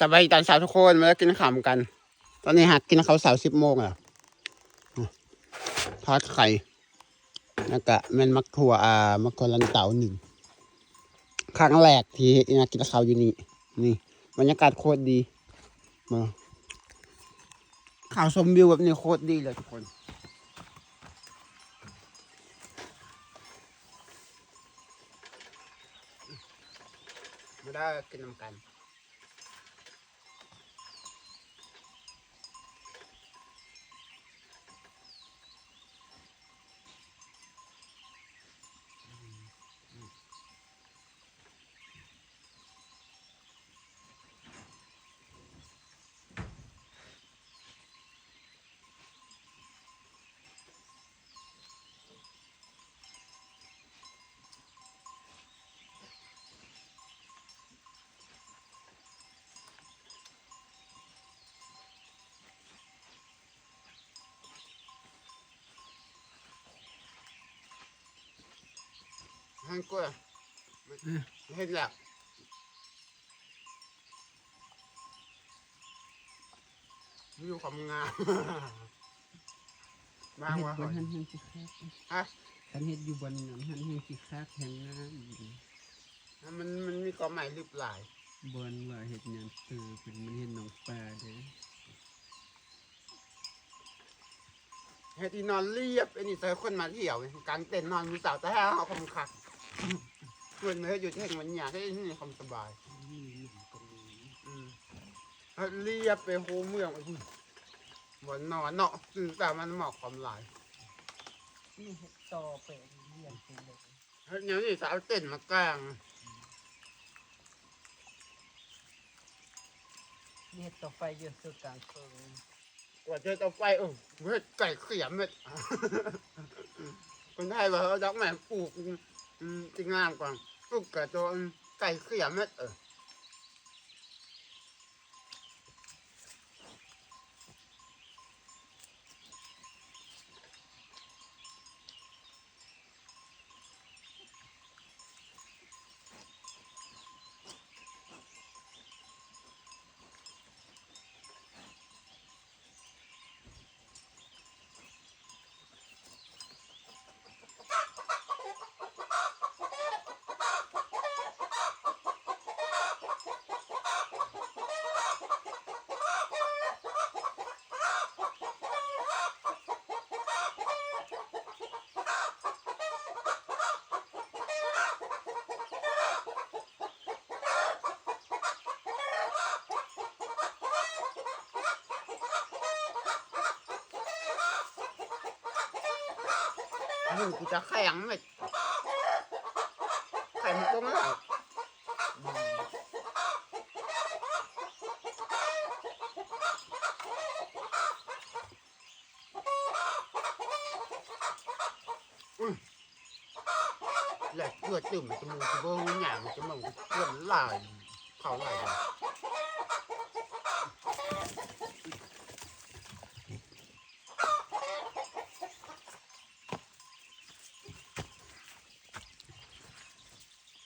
สบายตอนเช้าทุกคนมาแล้วกินข้าวกัน ตอนนี้หักกินข้าวเสาสิบโมงแล้วทอดไข่แล้วก็แม่นมักถั่วอ่ามักถั่วลันเตาหนึ่งครั้งแรกที่นากินข้าวอยู่นี่นี่บรรยากาศโคตรดีมาข่าวชมวิวแบบนี้โคตรดีเลยทุกคนมาได้กินน้ำกัน ให้กล้วยเห็นแล้ววิวความงามบางเฮ็ดว่าบนหันแห่งสิคักฮะคันเฮ็ดอยู่บนนั้นหันแห่งสิคักแห่งงามมันมันมีความหมายลึกหลายบนว่าเฮ็ดหยังเออเป็นมันเฮ็ดหนองปลาเด้อให้ที่นอนเรียบไอ้นี่เจอคนมาเที่ยว กลางเต็นท์นอนมีสาวแต่ให้เอาความคัก เพื่อนเมื่ออยู่ที่แห่งมันอยากให้ที่นี่ความสบายนี่หนุ่มตรงนี้อืมให้เรียบไปโฮเมืองไปพุ่นบนนอนเนาะตื่นแต่มันเหมาะความหลายนี่เฮ็ดต่อไปเรียนไปเลยเฮ้ยเนี่ยนี่สาวเต้นท์มากลางนี่เฮ็ดต่อไฟเยอะสุดกลางเพิงกว่าจะต่อไปเออเฮ้ยไก่เขียมเม็ดคนไทยว่าเขาดักแม่ปลูก อืมจริงานก่อนลูกกับตัวไก่เขียเม็ดเออ หนูกูจะแข็งเม็ดแข็งตรงนั้นแหลกเกลือตื่มจมูกเบิ้งหยางจมูกเกลือลายเขาลายเลย